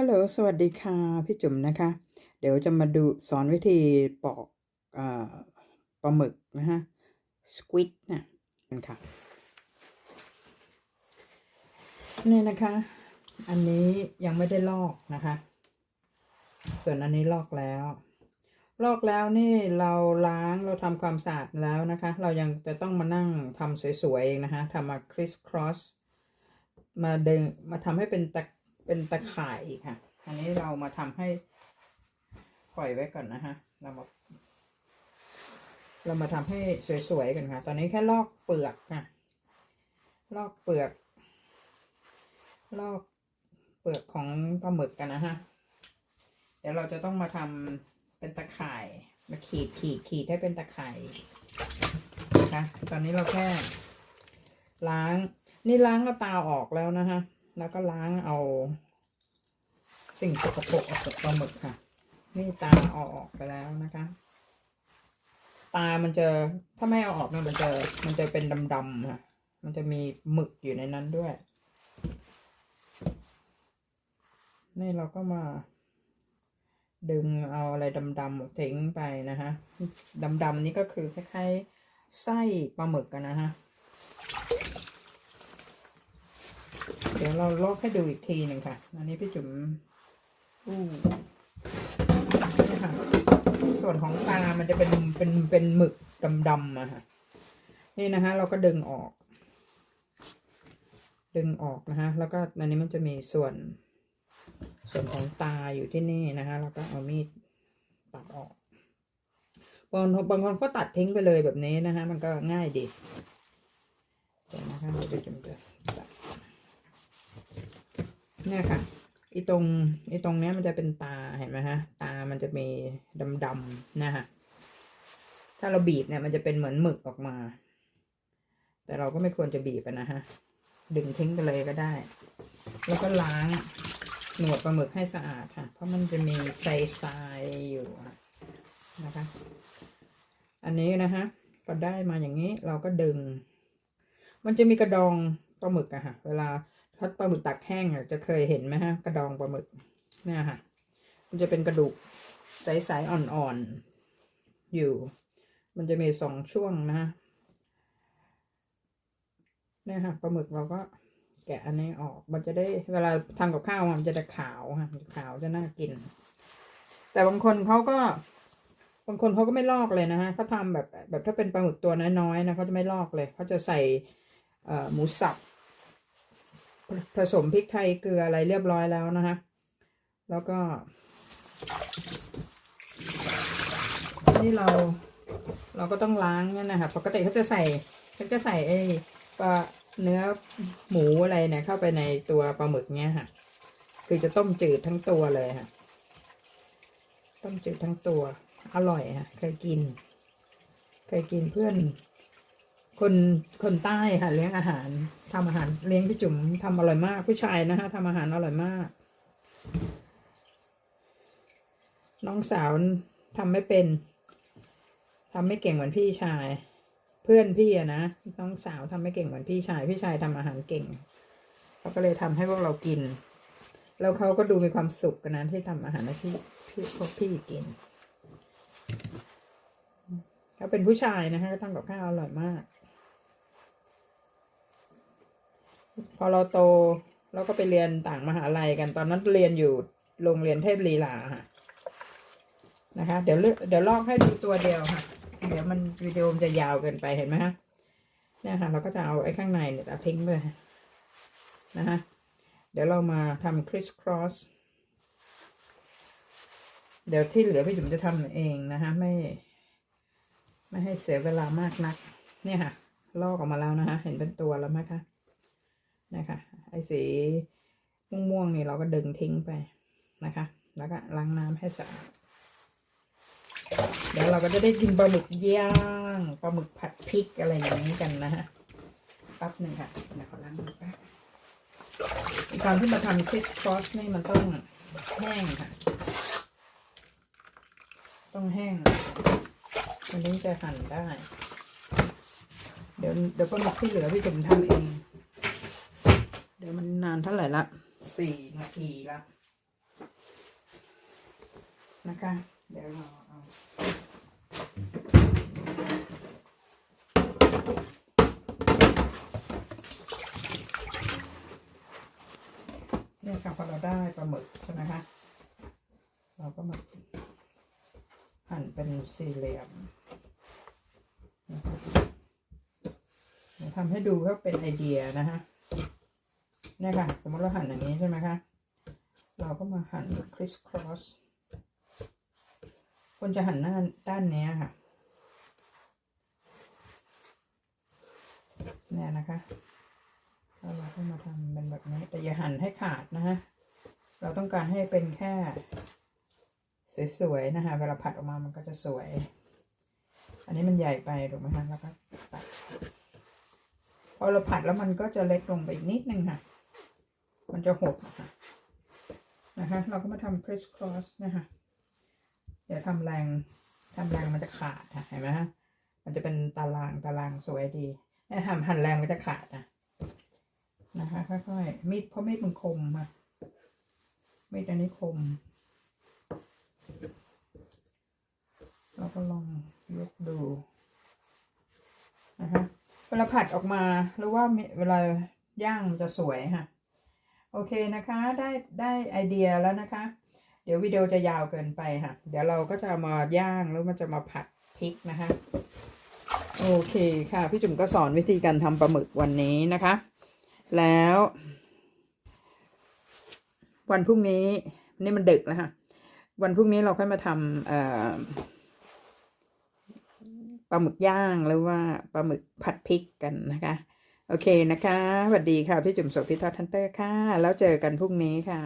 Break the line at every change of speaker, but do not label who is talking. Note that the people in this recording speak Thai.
ฮัลโหล สวัสดีค่ะ พี่จุ๋มนะคะ เดี๋ยวจะมาดูสอนวิธีปอกอปลาหมึกนะฮะ สควิดนะกันค่ะ นี่นะคะ อันนี้ยังไม่ได้ลอกนะคะ ส่วนอันนี้ลอกแล้ว ลอกแล้วนี่เราล้างเราทำความสะอาดแล้วนะคะ เรายังจะต้องมานั่งทำสวยๆเองนะคะทำมา criss cross มาดึงมาทำให้เป็นตะ เป็นตะข่ายอีกค่ะ อันนี้เรามาทำให้ปล่อยไว้ก่อนนะคะเรามาเรามาทำให้สวยๆกันค่ะ ตอนนี้แค่ลอกเปลือกค่ะ ลอกเปลือก ลอกเปลือกของปลาหมึกกันนะฮะ เดี๋ยวเราจะต้องมาทำเป็นตะข่าย มาขีดขีดขีดให้เป็นตะข่ายนะคะ ตอนนี้เราแค่ ล้าง นี่ล้างเอาตาออกแล้วนะคะ แล้วก็ล้างเอา สิ่งสกปรกออกจากปลาหมึกค่ะ นี่ตาเอาออกไปแล้วนะคะ ตามันจะถ้าไม่เอาออกเนี่ยมันจะมันจะเป็นดำๆค่ะ มันจะมีหมึกอยู่ในนั้นด้วย นี่เราก็มาดึงเอาอะไรดำๆทิ้งไปนะคะดำๆนี่ก็คือคล้ายๆไส้ปลาหมึกกันนะฮะ ดี๋ยวเราลอกให้ดูอีกทีหนึ่งค่ะ อันนี้พี่จุ๋มอู้นี่ค่ะ ส่วนของตา มันจะเป็นเป็นเป็นหมึกดำๆอะค่ะ นี่นะคะ เราก็ดึงออก ดึงออกนะคะแล้วก็อันนี้มันจะมีส่วน ส่วนของตาอยู่ที่นี่นะคะ แล้วก็เอามีดตัดออกบางคนบางคนก็ตัดทิ้งไปเลยแบบนี้นะคะ มันก็ง่ายดีเดี๋ยวนะคะเดี๋ยวจุ่มจะ เนี่ยค่ะอีตรงอีตรงเนี้ยมันจะเป็นตาเห็นไหมฮะ ตามันจะมีดำๆนะคะถ้าเราบีบเนี่ยมันจะเป็นเหมือนหมึกออกมา แต่เราก็ไม่ควรจะบีบนะฮะ ดึงทิ้งไปเลยก็ได้ แล้วก็ล้างหนวดปลาหมึกให้สะอาดค่ะ เพราะมันจะมีไซทรายอยู่นะคะ อันนี้นะคะก็ได้มาอย่างนี้เราก็ดึง มันจะมีกระดองปลาหมึกอะค่ะ เวลา ถ้าปลาหมึกตักแห้งอะจะเคยเห็นไหมฮะ กระดองปลาหมึกเนี่ยค่ะ มันจะเป็นกระดูกใสๆอ่อนๆอยู่ มันจะมีสองช่วงนะฮะเนี่ยค่ะปลาหมึกเราก็แกะอันนี้ออกมันจะได้เวลาทำกับข้าวมันจะได้ขาวค่ะขาวจะน่ากิน แต่บางคนเขาก็ บางคนเขาก็ไม่ลอกเลยนะฮะเขาทำแบบแบบถ้าเป็นปลาหมึกตัวน้อยๆนะเขาจะไม่ลอกเลยเขาจะใส่หมูสับ ผสมพริกไทยเกลืออะไรเรียบร้อยแล้วนะคะ แล้วก็ นี่เราเราก็ต้องล้างเนี่ยนะคะปกติเขาจะใส่เขาจะใส่ไอ้ปลาเนื้อหมูอะไรเนี่ยเข้าไปในตัวปลาหมึกเนี้ยค่ะ คือจะต้มจืดทั้งตัวเลยค่ะ ต้มจืดทั้งตัว อร่อยค่ะ เคยกิน เคยกินเพื่อน คนคนใต้ค่ะเลี้ยงอาหารทำอาหารเลี้ยงพี่จุ๋มทำอร่อยมาก ผู้ชายนะคะทำอาหารอร่อยมาก น้องสาวทำไม่เป็นทำไม่เก่งเหมือนพี่ชาย เพื่อนพี่อะนะน้องสาวทำไม่เก่งเหมือนพี่ชาย พี่ชายทำอาหารเก่งเขาก็เลยทำให้พวกเรากิน แล้วเขาก็ดูมีความสุขกันนะที่ทำอาหารให้พี่พี่พวกพี่กินเขาเป็นผู้ชายนะคะก็ทำกับข้าวอร่อยมาก พอเราโตเราก็ไปเรียนต่างมหาลัยกันตอนนั้นเรียนอยู่โรงเรียนเทพลีลาค่ะนะคะ เดี๋ยวเลือกเดี๋ยวลอกให้ดูตัวเดียวค่ะ เดี๋ยวมันวิดีโอมันจะยาวเกินไปเห็นไหมฮะเนี่ยค่ะ เราก็จะเอาไอ้ข้างในเนี่ยตัดทิ้งไปนะคะเดี๋ยวเรามาทำ criss cross เดี๋ยวที่เหลือพี่จุ๋มจะทำเองนะคะไม่ ไม่ให้เสียเวลามากนัก เนี่ยค่ะ ลอกออกมาแล้วนะคะ เห็นเป็นตัวแล้วไหมคะ นะคะ ไอ้สีม่วงๆนี่เราก็ดึงทิ้งไปนะคะ แล้วก็ล้างน้ำให้สะอาดเดี๋ยวเราก็จะได้กินปลาหมึกย่างปลาหมึกผัดพริกอะไรอย่างนี้กันนะฮะแป๊บหนึ่งค่ะเดี๋ยวขอล้างมือแป๊บการที่มาทำคริสครอสนี่มันต้องแห้งค่ะ ต้องแห้งมันถึงจะหั่นได้ เดี๋ยวเดี๋ยวปลาหมึกที่เหลือพี่จุ๋มทำเอง ดี๋ยวมันนานเท่าไหร่ละสี่นาทีละนะคะ เดี๋ยวเราเอาเนี่ยค่ะพอเราได้ปลาหมึกใช่ไหมคะ เราก็มาหั่นเป็นสี่เหลี่ยมนะคะเดี๋ยวทำให้ดูก็เป็นไอเดียนะคะ เนี่ยค่ะ สมมติเราหั่นอย่างนี้ใช่ไหมคะ เราก็มาหั่นคริสครอสควรจะหั่นหน้าด้านเนี้ยค่ะ เนี่ยนะคะแล้วเราก็มาทำเป็นแบบนี้ แต่อย่าหั่นให้ขาดนะฮะ เราต้องการให้เป็นแค่ สวยๆนะคะ เวลาผัดออกมามันก็จะสวย อันนี้มันใหญ่ไปถูกไหมคะแล้วก็ตัดพอเราผัดแล้วมันก็จะเล็กลงไปอีกนิดนึงค่ะ มันจะหดนะคะนะคะเราก็มาทำ criss cross นะคะอย่าทำแรงทำแรงมันจะขาดค่ะเห็นไหมฮะมันจะเป็นตารางตารางสวยดีเนี่ยทำหั่นแรงมันจะขาดนะนะคะค่อยๆมีดเพราะมีดมันคมค่ะมีดอันนี้คม เราก็ลองยกดูนะคะเวลาผัดออกมาหรือว่าเวลาย่างมันจะสวยค่ะ โอเคนะคะได้ได้ไอเดียแล้วนะคะ เดี๋ยววิดีโอจะยาวเกินไปค่ะ เดี๋ยวเราก็จะมาย่างแล้วมันจะมาผัดพริกนะคะโอเคค่ะ พี่จุ๋มก็สอนวิธีการทำปลาหมึกวันนี้นะคะ แล้ว วันพรุ่งนี้นี่มันดึกแล้วค่ะ วันพรุ่งนี้เราค่อยมาทำปลาหมึกย่างหรือว่าปลาหมึกผัดพริกกันนะคะ โอเคนะคะสวัสดีค่ะ พี่จุ๋มโสพิทอทันเตอร์ค่ะ แล้วเจอกันพรุ่งนี้ค่ะ